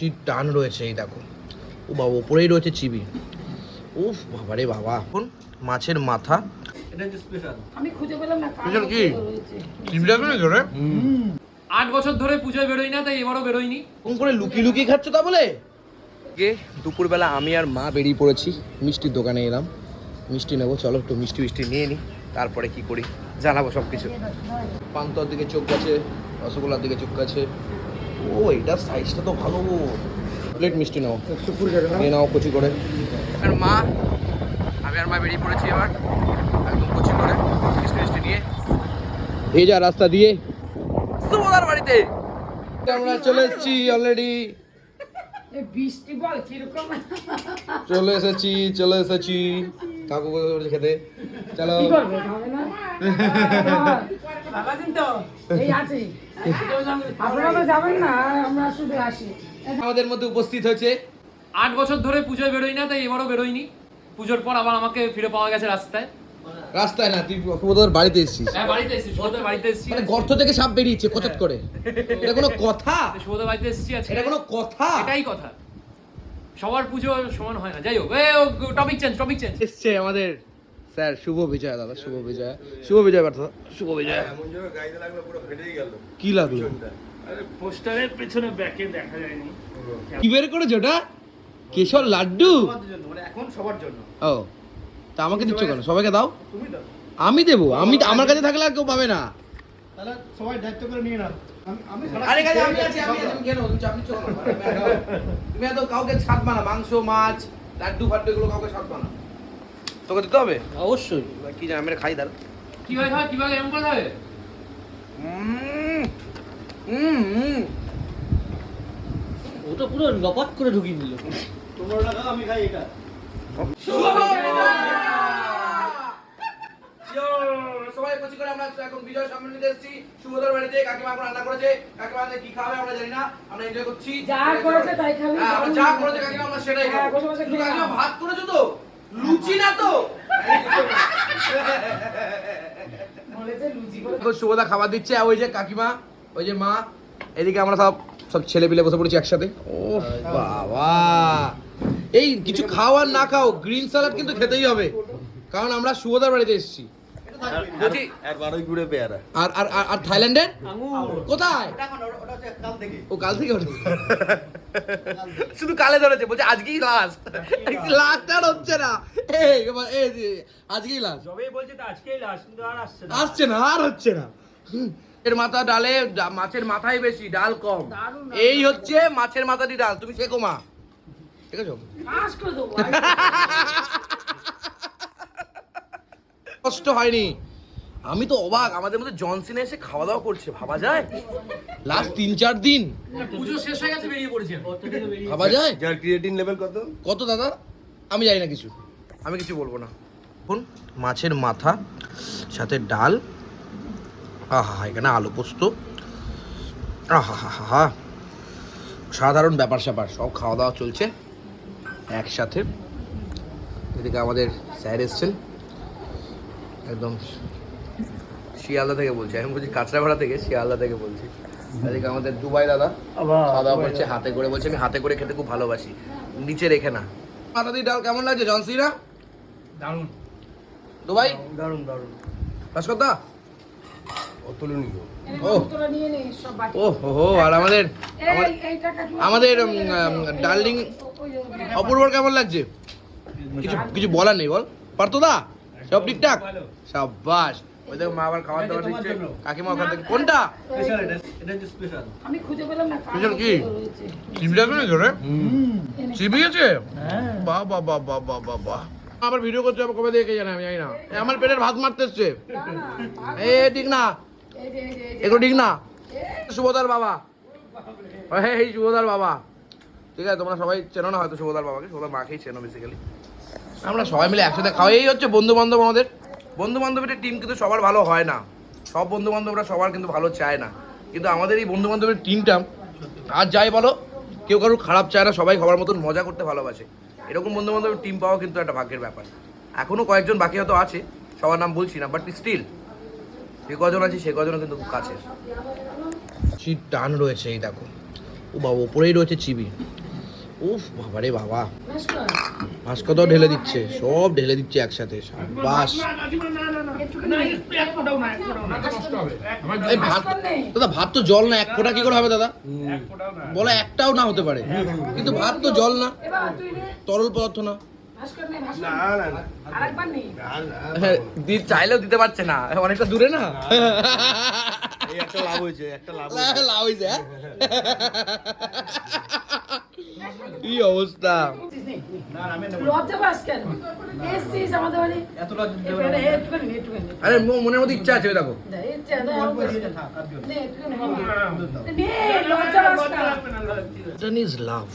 Chip টান রয়েছে এই দেখো। ও বাবা ওপরেই রয়েছে চিবি। উফ বাবারে বাবা। এখন মাছের মাথা। এটা হচ্ছে স্পেশাল আমি খুঁজে পেলাম না কার বুঝলেন কি? মধ্যে রয়েছে। চিবিটা কেন ধরে আট বছর ধরে পুজোয় বেরোই না তাই এবারও বেরোয়নি কোন করে লুকিয়ে লুকিয়ে খাচ্ছ তা বলে? কে? দুপুরবেলা আমি আর মা বেরিয়ে পড়েছি। মিষ্টির দোকানে এলাম। মিষ্টি নেব চলো একটু মিষ্টি মিষ্টি নিয়ে নিই তারপরে কি করি? জানাব সব কিছু পান্তর দিকে চোখ গেছে রসগোল্লার দিকে চোখ গেছে। ও এটার সাইজটা তো ভালো প্লেট মিষ্টি নাও। নিয়ে নাও কচি করে। আর মা আমি আর মা বেরিয়ে পড়েছি এবার একদম কচি করে মিষ্টি মিষ্টি নিয়ে। ভেজা রাস্তা দিয়ে। সুমদার বাড়িতে। আমরা চলে এসেছি অলরেডি বৃষ্টি বল কীরকম? চলে এসেছি চলে এসেছি। কাকু বসে খেতে। চলো। কি করবে খাবে না। বাবা দিন তো এই আছে। আপনারা যাবেন না আমরা শুধু আসি। আমাদের মধ্যে উপস্থিত হয়েছে। আট বছর ধরে পুজোয় বেরোই না তাই এবারও বেরোয়নি পুজোর পর আবার আমাকে ফিরে পাওয়া গেছে রাস্তায়। রাস্তায় না তুই কোথাও বাড়িতে এসেছিস। হ্যাঁ বাড়িতে এসেছি শুভদের বাড়িতে এসেছি। মানে গর্ত থেকে সাপ বেরিয়েছে কচট করে। এটা কোনো কথা? শুভদের বাড়িতে এসেছি আজকে। এটা কোনো কথা? এটাই কথা। সবার পুজো সমান হয় না। যাই হোক এ টপিক চেঞ্জ টপিক চেঞ্জ এসছে আমাদের স্যার শুভ বিজয় দাদা শুভ বিজয়। শুভ বিজয় বার্তা। শুভ বিজয়। এমন জায়গায় গাড়িতে লাগল পুরো ফেটেই গেল কি লাগল? আরে পোস্টারের পেছনে ব্যাকে দেখা যায়নি। কি বের করেছ ওটা? কেশর লাড্ডু? মানে এখন সবার জন্য। ও তা আমাকে দিচ্ছ কেন? সবাইকে দাও? তুমি দাও। আমি দেবো আমি আমার কাছে থাকলে আর কেউ পাবে না। তাহলে সবাই দায়িত্ব করে নিয়ে নাও। আমি- আমি সারা- আরে কাজে আমি আছি আমি আছি কেন? তুমি তুমি এত কাউকে ছাড় না মাংস মাছ লাড্ডু ফাড্ডু এগুলো কাউকে ছাড় না। তোকে দিতে হবে? অবশ্যই। কি জানি আমি খাই দাঁড়া। কীভাবে খাবে কীভাবে এরকম করে খাবে। ওটা পুরো লপাট করে ঢুকিয়ে তোমরা ওটা আমি খাই এটা। সবাই কচি করে আমরা এখন বিজয় সম্মেলন নিতে এসেছি। শুভদার বাড়িতে কাকিমা এখন রান্না করেছে। কাকিমা আমাদের কি খাবে আমরা জানি না। আমরা এনজয় করছি। যা করেছে তাই খাবি হ্যাঁ, আমরা যা করেছে কাকিমা আমরা সেটাই হ্যাঁ, খাব। কাকিমা ভাত করেছ তো? লুচি না তো? শুভদা খাবার দিচ্ছে আর ওই যে কাকিমা ওই যে মা এদিকে আমরা সব সব ছেলে পিলে বসে পড়েছি একসাথে। ও বাবা! এই কিছু খাও আর না খাও গ্রিন স্যালাড কিন্তু খেতেই হবে। কারণ আমরা শুভদার বাড়িতে এসেছি। আর আর আর থাইল্যান্ডের? কোথায়? ওটা এখন ওটা ওটা হচ্ছে কাল থেকে। ও কাল থেকে ওঠে শুধু কালে ধরেছে বলছে আজকেই লাস্ট লাস্ট আর হচ্ছে না। এই আজকেই লাস্ট বলছে তো আজকেই লাস্ট কিন্তু আর আসছে না। আসছে না আর হচ্ছে না। এর মাথা ডালে মাছের মাথাই বেশি ডাল কম। এই হচ্ছে মাছের মাথাটি ডাল তুমি শেখো মা। ঠিক আছে? কষ্ট হয়নি। আমি তো অবাক আমাদের মধ্যে জনসিনে এসে খাওয়া দাওয়া করছে ভাবা যায়? লাস্ট তিন চার দিন? পুজো শেষ হয়ে গেছে বেরিয়ে পড়েছি। ভাবা যায়? যার ক্রিয়েটিন লেভেল কত? কত দাদা? আমি জানি না কিছু। আমি কিছু বলব না। এখন মাছের মাথা সাথে ডাল। আহা এখানে আলু পোস্ত। আহা হা হা হা। সাধারণ ব্যাপার স্যাপার সব খাওয়া দাওয়া চলছে একসাথে। এদিকে আমাদের স্যার এসছেন। একদম শিয়ালদা থেকে বলছি। আমি বলছি কাঁচরাপাড়া থেকে শিয়ালদা থেকে বলছি। এদিকে আমাদের দুবাই দাদা। দাওয়া করছে হাতে করে বলছে আমি হাতে করে খেতে খুব ভালোবাসি। নিচে রেখে না। মাথা দিয়ে ডাল কেমন লাগছে? জনসিনা দারুণ। দুবাই? দারুণ দারুণ ভাস্করদা অতুলনীয়। ও। তোরা নিয়ে নে সব বাটি ও হো হো আর আমাদের আমাদের ডার্লিং অপূর্বর কেমন লাগছে? কিছু কিছু বলার নেই বল। পারতো দা সব ঠিকঠাক? সাব্বাস। ওই দেখো মা আবার খাবার দাবার এটা দিচ্ছে। কাকিমা ওখান থেকে কোনটা? স্পেশাল এটা এটা হচ্ছে স্পেশাল আমি খুঁজে পেলাম না বুঝলেন কি? চিবিটা কেন ধরে চিবি গেছে বাহ বাহ বাহ বাহ বাহ বাহ বাহ আবার ভিডিও করতে হবে কবে দেখে জানে আমি জানি না। আমার পেটের ভাত মারতে এসছে। না, না, এ ঠিক না। এগুলো ঠিক না। শুভদার বাবা। হ্যাঁ এই শুভদার বাবা। ঠিক আছে তোমরা সবাই চেনো না হয়তো শুভদার বাবাকে। শুভদার মাকেই চেনো বেসিক্যালি আমরা সবাই মিলে একসাথে খাওয়াই এই হচ্ছে বন্ধু বান্ধব আমাদের। বন্ধু বান্ধবের টিম কিন্তু সবার ভালো হয় না। সব বন্ধু বান্ধবরা সবার কিন্তু ভালো চায় না। কিন্তু আমাদের এই বন্ধু বান্ধবের টিমটা আর যাই বলো, কেউ কারোর খারাপ চায় না, সবাই সবার মতন মজা করতে ভালোবাসে। এরকম বন্ধু বান্ধবের টিম পাওয়া কিন্তু একটা ভাগ্যের ব্যাপার। এখনও কয়েকজন বাকি হয়তো আছে, সবার নাম বলছি না বাট স্টিল যে কজন আছে, সে কজনও কিন্তু খুব কাছে শীত টান রয়েছে, এই দেখো। ও বাবা, ওপরেই রয়েছে চিবি উফ বাবারে বাবা। ভাস্কর। তো ঢেলে দিচ্ছে সব ঢেলে দিচ্ছে একসাথে বাস ভাত দাদা ভাত তো জল না এক ফোঁটা কি করে হবে দাদা? এক বলে একটাও না হতে পারে। কিন্তু ভাত তো জল না। তরল পদার্থ না। হ্যাঁ, চাইলেও দিতে পারছে না। অনেকটা দূরে না। একটা লাভ হয়েছে একটা লাভ লাভ হয়েছে হ্যাঁ? কি অবস্থা। আরে মনের মধ্যে ইচ্ছা আছে ওই দেখো দে, ইচ্ছা, দে, অল্প আমার দিয়ে কাছে। থাক, আর দিও না। নে, একটুখানি বাবা। নে, লজ্জা পাস না। মাটন ইজ লাভ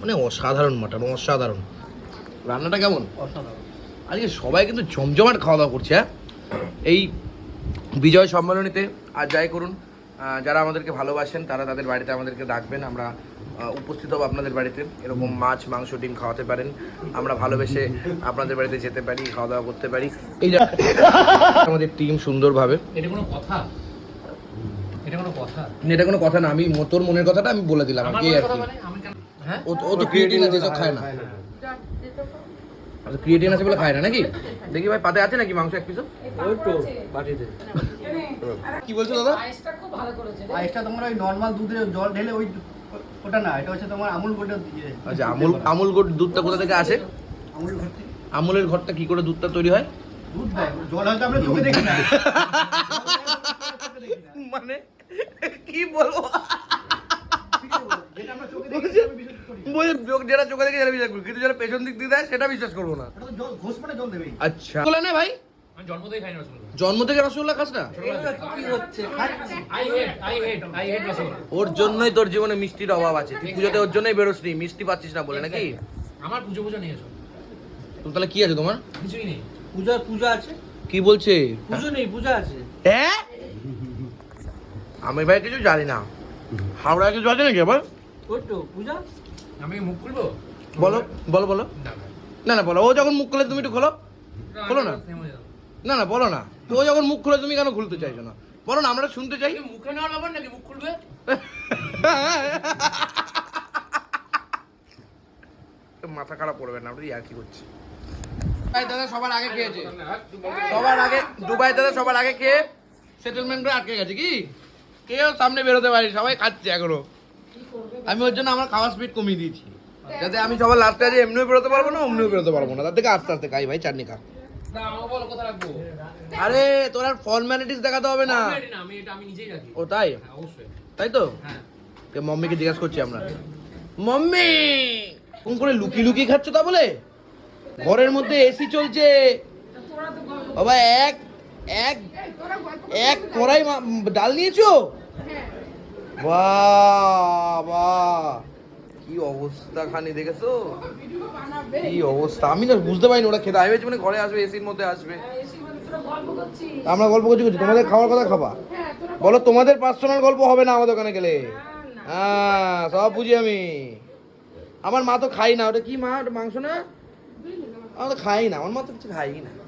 মানে অসাধারণ মাটন অসাধারণ রান্নাটা কেমন অসাধারণ। আজকে সবাই কিন্তু জমজমাট খাওয়া দাওয়া করছে হ্যাঁ এই বিজয় সম্মেলনীতে আর যাই করুন যারা আমাদেরকে ভালোবাসেন তারা তাদের বাড়িতে আমাদেরকে ডাকবেন। আমরা উপস্থিত হব আপনাদের বাড়িতে। এরকম মাছ মাংস ডিম খাওয়াতে পারেন। আমরা ভালোবেসে আপনাদের বাড়িতে যেতে পারি খাওয়া দাওয়া করতে পারি। এই আমাদের টিম সুন্দরভাবে। এটা কোনো কথা? এটা কোনো কথা? এটা কোনো কথা না। আমি ম- তোর মনের কথাটা আমি বলে দিলাম আর কি আর কি। মানে আমি কেন হ্যাঁ? ও তো- ক্রিয়েটিভ আছে সব খায় না। ক্রিয়েটিভ আছে বলে খায় না নাকি? দেখি ভাই পাতে আছে নাকি মাংস এক পিসও। বাটিতে। কি বলছো দাদা? পায়েসটা খুব ভালো করেছে রে। পায়েসটা তোমার ওই নর্মাল দুধে জল ঢেলে ওই ওটা না এটা হচ্ছে তোমার আমুল গোটা দিয়ে। আচ্ছা আমুল আমুল গোট দুধটা কোথা থেকে আসে? আমুল আমুলের ঘরটা কি করে দুধটা তৈরি হয়? দুধ দেয় জল হয়তো আমরা চোখে দেখি না। মানে কি বলব যেটা আমরা চোখে দেখি সেটা আমি বিশ্বাস করি বলে চোখ- যেটা চোখে দেখে সেটা বিশ্বাস করি কিন্তু যেটা পেছন দিক দিয়ে দেয় সেটা বিশ্বাস করব না। ঘোষ মানে জল দেবেই। আচ্ছা। বলে না ভাই। খাই রসগোল্লা। জন্ম থেকে রসগোল্লা খাস না? ওর জন্যই তোর জীবনে মিষ্টির অভাব আছে। তুই পুজোতে ওর জন্যই বেরোসনি মিষ্টি পাচ্ছিস না বলে নাকি? আমার পুজো পুজো নিয়ে এসো তো তাহলে কি আছে তোমার? কিছুই নেই। পূজা পূজা আছে। কি বলছে? পুজো নেই পূজা আছে। হ্যাঁ আমি ভাই কিছু জানি না। হাওড়ায় কিছু আছে নাকি আবার? ওই তো পূজা? আমি মুখ খুলবো? বলো বলো বলো। না না বলো। ও যখন মুখ খুলে তুমি একটু খোলো। খোলো না। না। না বলো না। ও যখন মুখ খুলে তুমি কেন খুলতে চাইছো না? বলো না আমরা শুনতে চাই। মুখে নেওয়ার ব্যাপার নাকি? মুখ খুলবে? মাথা খারাপ করবে না আমরা আর কি করছি দুবাই দাদা সবার আগে খেয়েছে। সবার আগে দুবাই দাদা সবার আগে খেয়ে সেটেলমেন্ট করে আটকে গেছে কি? কেউ সামনে বেরোতে পারি সবাই খাচ্ছে এখনও। আমি ওর জন্য আমার খাওয়ার স্পিড কমিয়ে দিয়েছি। যাতে আমি সবার লাস্টে আজ এমনিও বেরোতে পারব না অমনিও বেরোতে পারব না। তার থেকে আস্তে আস্তে খাই ভাই চাটনি খা। আরে তোর আর ফর্মালিটিস দেখাতে হবে না। Already না আমি এটা আমি নিজেই রাখি। ও তাই? হ্যাঁ তাই তো? হ্যাঁ। মম্মিকে জিজ্ঞাসা করছি আমরা। মম্মি! কোন করে লুকি লুকি খাচ্ছ তা বলে? ঘরের মধ্যে এসি চলছে। তোরা তো গল্প বাবা এক এক এক কড়াই মা- ডাল নিয়েছো? বাবা কি অবস্থা খানি দেখেছ? কি অবস্থা? আমি না বুঝতে পারিনি ওরা খেতে আমি মানে ঘরে আসবে এসির মধ্যে আসবে। করছিস। আমরা গল্প করছি করছি। তোমাদের খাওয়ার কথা খাবা। হ্যাঁ বলো তোমাদের পার্সোনাল গল্প হবে না আমাদের ওখানে গেলে। হ্যাঁ সব বুঝি আমি। আমার মা তো খাই না। ওটা কি মা ওটা মাংস না? আমরা তো খাই না। আমার মা তো কিছু খাই না।